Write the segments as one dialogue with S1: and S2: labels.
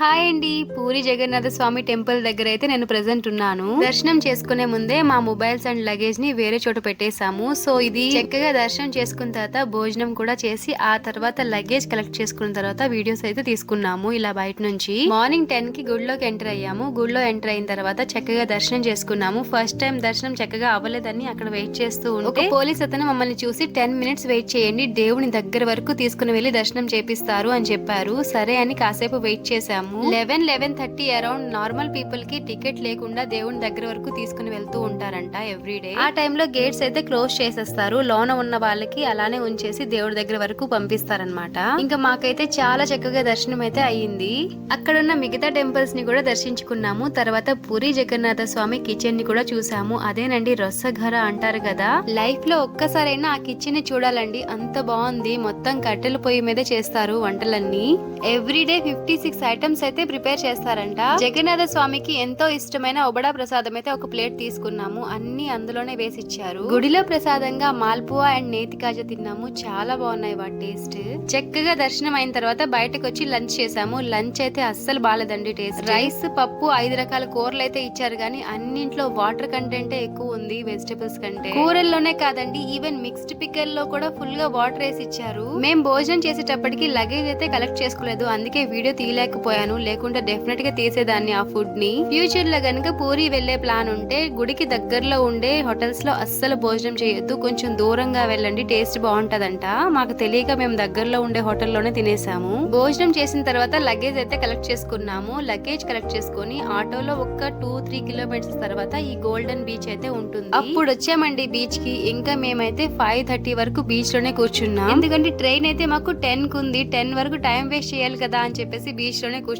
S1: Hi అండి. పూరి జగన్నాథ స్వామి temple దగ్గర అయితే నేను ప్రెసెంట్ ఉన్నాను. దర్శనం చేసుకునే ముందే మా మొబైల్స్ అండ్ లగేజ్ని వేరే చోట పెట్టేశాము. సో ఇది చక్కగా దర్శనం చేసుకున్న తర్వాత భోజనం కూడా చేసి ఆ తర్వాత లగేజ్ కలెక్ట్ చేసుకున్న తర్వాత వీడియోస్ అయితే తీసుకున్నాము ఇలా బయట నుంచి. మార్నింగ్ టెన్కి గుడిలోకి ఎంటర్ అయ్యాము. గుడిలో ఎంటర్ అయిన తర్వాత చక్కగా దర్శనం చేసుకున్నాము. ఫస్ట్ టైం దర్శనం చక్కగా అవ్వలేదని అక్కడ వెయిట్ చేస్తూ ఉంటే పోలీస్ అతను మమ్మల్ని చూసి టెన్ మినిట్స్ వెయిట్ చేయండి. దేవుని దగ్గర వరకు తీసుకుని వెళ్ళి దర్శనం చేపిస్తారు అని చెప్పారు. సరే అని కాసేపు వెయిట్ చేశాము. Eleven eleven thirty around normal పీపుల్కి టికెట్ లేకుండా దేవుని దగ్గర వరకు తీసుకుని వెళ్తూ ఉంటారంట ఎవ్రీ డే. ఆ టైంలో గేట్స్ అయితే క్లోజ్ చేసేస్తారు. లోన ఉన్న వాళ్ళకి అలానే ఉంచేసి దేవుడి దగ్గర వరకు పంపిస్తారనమాట ఇంకా మాకైతే చాలా చక్కగా దర్శనం అయితే అయ్యింది అక్కడున్న మిగతా టెంపుల్స్ని కూడా దర్శించుకున్నాము. తర్వాత పూరి జగన్నాథ స్వామి కిచెన్ని కూడా చూసాము. అదేనండి రొస్సఘర అంటారు కదా. లైఫ్లో ఒక్కసారైనా ఆ కిచెన్ని చూడాలండి. అంత బాగుంది. మొత్తం కట్టెల పొయ్యి మీదే చేస్తారు వంటలన్నీ. Every day fifty six items అయితే ప్రిపేర్ చేస్తారంట. జగన్నాథ స్వామికి ఎంతో ఇష్టమైన ఒబడా ప్రసాదం అయితే ఒక ప్లేట్ తీసుకున్నాము. అన్ని అందులోనే వేసి ఇచ్చారు గుడిలో ప్రసాదంగా మాల్పువా అండ్ నేతి కాజ తిన్నాము. చాలా బాగున్నాయి వాటి టేస్ట్. చక్కగా దర్శనం అయిన తర్వాత బయటకు వచ్చి లంచ్ చేసాము. లంచ్ అయితే అస్సలు బాగాలేదండి టేస్ట్. రైస్ పప్పు ఐదు రకాల కూరలు అయితే ఇచ్చారు కానీ అన్నింట్లో వాటర్ కంటెంట్ ఎక్కువ ఉంది వెజిటబుల్స్ కంటే. కూరల్లోనే కాదండి ఈవెన్ మిక్స్డ్ పికల్లో కూడా ఫుల్గా వాటర్ వేసి ఇచ్చారు మేము భోజనం చేసేటప్పటికి లగేజ్ అయితే కలెక్ట్ చేసుకోలేదు. అందుకే వీడియో తీయలేకపోయాను. లేకుంటే డెఫినెట్గా తీసేదాన్ని ఆ ఫుడ్ని ఫ్యూచర్లో గనుక పూరి వెళ్ళే ప్లాన్ ఉంటే గుడికి దగ్గరలో ఉండే హోటల్స్లో అస్సలు భోజనం చేయొద్దు. కొంచెం దూరంగా వెళ్ళండి టేస్ట్ బాగుంటదంట. మాకు తెలియక మేము దగ్గరలో ఉండే హోటల్లోనే తినేసాము. భోజనం చేసిన తర్వాత లగేజ్ అయితే కలెక్ట్ చేసుకున్నాము. లగేజ్ కలెక్ట్ చేసుకుని ఆటోలో ఒక్క టూ త్రీ కిలోమీటర్స్ తర్వాత ఈ గోల్డెన్ బీచ్ అయితే ఉంటుంది. అప్పుడు వచ్చామండి బీచ్కి. ఇంకా మేమైతే ఫైవ్ థర్టీ వరకు బీచ్లోనే కూర్చున్నాం. ఎందుకంటే ట్రైన్ అయితే మాకు టెన్కు ఉంది. టెన్ వరకు టైం వేస్ట్ చేయాలి కదా అని చెప్పేసి బీచ్లోనే కూర్చున్నాం.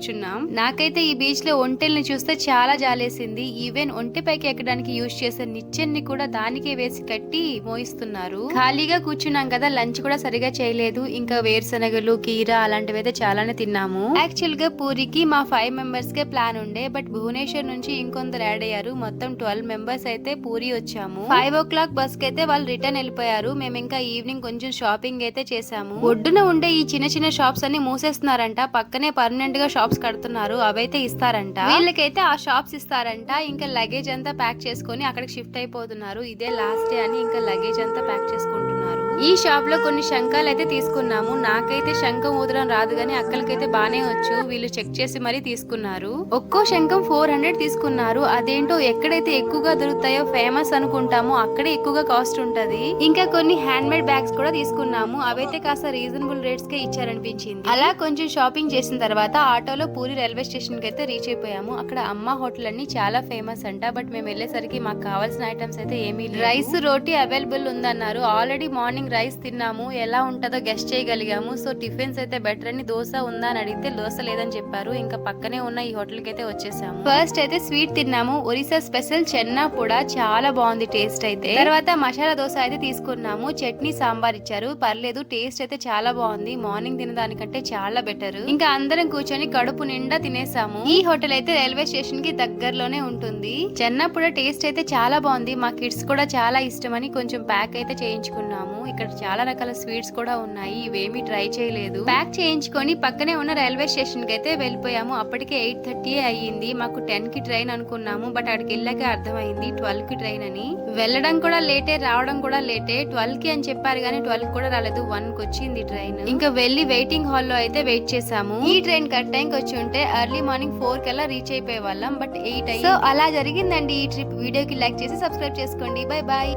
S1: నాకైతే ఈ బీచ్లో ఒంటెల్ని చూస్తే చాలా జాలేసింది. ఈవెన్ ఒంటె పైకి ఎక్కడానికి యూజ్ చేసే నిచ్చెన్ని కూడా దానికే వేసి కట్టి మోయిస్తున్నారు. ఖాళీగా కూర్చున్నాం కదా లంచ్ కూడా సరిగా చేయలేదు. ఇంకా వేరుశనగలు కీర అలాంటివి అయితే చాలానే తిన్నాము. యాక్చువల్గా పూరికి మా ఫైవ్ మెంబర్స్ కే ప్లాన్ ఉండే బట్ భువనేశ్వర్ నుంచి ఇంకొందరు యాడ్ అయ్యారు. మొత్తం ట్వెల్వ్ మెంబర్స్ అయితే పూరి వచ్చాము. ఫైవ్ ఓ క్లాక్ బస్కి అయితే వాళ్ళు రిటర్న్ వెళ్ళిపోయారు. మేము ఇంకా ఈవినింగ్ కొంచెం షాపింగ్ అయితే చేసాము. ఒడ్డున ఉండే ఈ చిన్న చిన్న షాప్స్ అన్ని మూసేస్తున్నారంట. పక్కనే పర్మనెంట్గా షాప్ షాప్స్ కడుతున్నారు అవైతే ఇస్తారంట. వీళ్ళకైతే ఆ షాప్స్ ఇస్తారంట. ఇంకా లగేజ్ అంతా ప్యాక్ చేసుకొని అక్కడికి షిఫ్ట్ అయిపోతున్నారు. ఇదే లాస్ట్ డే అని ఇంకా లగేజ్ అంతా ప్యాక్ చేసుకుంటున్నారు. ఈ షాప్లో కొన్ని శంఖాలు అయితే తీసుకున్నాము. నాకైతే శంఖం ఊదడం రాదు కానీ అక్కలకైతే బానే వచ్చు. వీళ్ళు చెక్ చేసి మరీ తీసుకున్నారు. ఒక్కో శంఖం ఫోర్ హండ్రెడ్ తీసుకున్నారు. అదేంటో ఎక్కడైతే ఎక్కువగా దొరుకుతాయో ఫేమస్ అనుకుంటామో అక్కడే ఎక్కువగా కాస్ట్ ఉంటది. ఇంకా కొన్ని హ్యాండ్ మేడ్ బ్యాగ్స్ కూడా తీసుకున్నాము. అవైతే కాస్త రీజనబుల్ రేట్స్ కే ఇచ్చారనిపించింది. అలా కొంచెం షాపింగ్ చేసిన తర్వాత ఆటోలో పూరి రైల్వే స్టేషన్కి అయితే రీచ్ అయిపోయాము. అక్కడ అమ్మ హోటల్ అన్ని చాలా ఫేమస్ అంట. బట్ మేము వెళ్ళేసరికి మాకు కావాల్సిన ఐటమ్స్ అయితే ఏమీ రైస్ రోటీ అవైలబుల్ ఉందన్నారు. ఆల్రెడీ మార్నింగ్ రైస్ తిన్నాము ఎలా ఉంటుందో గెస్ట్ చేయగలిగాము. సో టిఫిన్స్ అయితే బెటర్ అని దోశ ఉందా అని అడిగితే దోశ లేదని చెప్పారు. ఇంకా పక్కనే ఉన్న ఈ హోటల్కి అయితే వచ్చేసాము. ఫస్ట్ అయితే స్వీట్ తిన్నాము. ఒరిస్సా స్పెషల్ చెన్నా కూడా చాలా బాగుంది టేస్ట్ అయితే. తర్వాత మసాలా దోశ అయితే తీసుకున్నాము. చట్నీ సాంబార్ ఇచ్చారు. పర్లేదు టేస్ట్ అయితే చాలా బాగుంది. మార్నింగ్ తినదానికంటే చాలా బెటర్ ఇంకా అందరం కూర్చొని కడుపు నిండా తినేసాము. ఈ హోటల్ అయితే రైల్వే స్టేషన్కి దగ్గరలోనే ఉంటుంది. చెన్నప్పుడ టేస్ట్ అయితే చాలా బాగుంది. మా కిడ్స్ కూడా చాలా ఇష్టమని కొంచెం ప్యాక్ అయితే చేయించుకున్నాము. ఇక్కడ చాలా రకాల స్వీట్స్ కూడా ఉన్నాయి. ఇవేమి ట్రై చేయలేదు. ప్యాక్ చేయించుకొని పక్కనే ఉన్న రైల్వే స్టేషన్కి అయితే వెళ్ళిపోయాము. అప్పటికే ఎయిట్ థర్టీ అయ్యింది. మాకు టెన్కి ట్రైన్ అనుకున్నాము. బట్ అక్కడికి వెళ్ళాక అర్థమైంది ట్వెల్వ్కి ట్రైన్ అని. వెళ్ళడం కూడా లేటే రావడం కూడా లేటే. ట్వెల్వ్కి అని చెప్పారు కానీ ట్వెల్వ్ కూడా రాలేదు. వన్కి వచ్చింది ట్రైన్. ఇంకా వెళ్ళి వెయిటింగ్ హాల్లో అయితే వెయిట్ చేసాము ఈ ట్రైన్ కట్ టైం కి వచ్చి ఉంటే ఎర్లీ మార్నింగ్ ఫోర్ కల్లా రీచ్ అయిపోయే వాళ్ళం బట్ ఎయిట్ అయ్యి సో అలా జరిగిందండి ఈ ట్రిప్. వీడియోకి లైక్ చేసి సబ్స్క్రైబ్ చేసుకోండి. Bye bye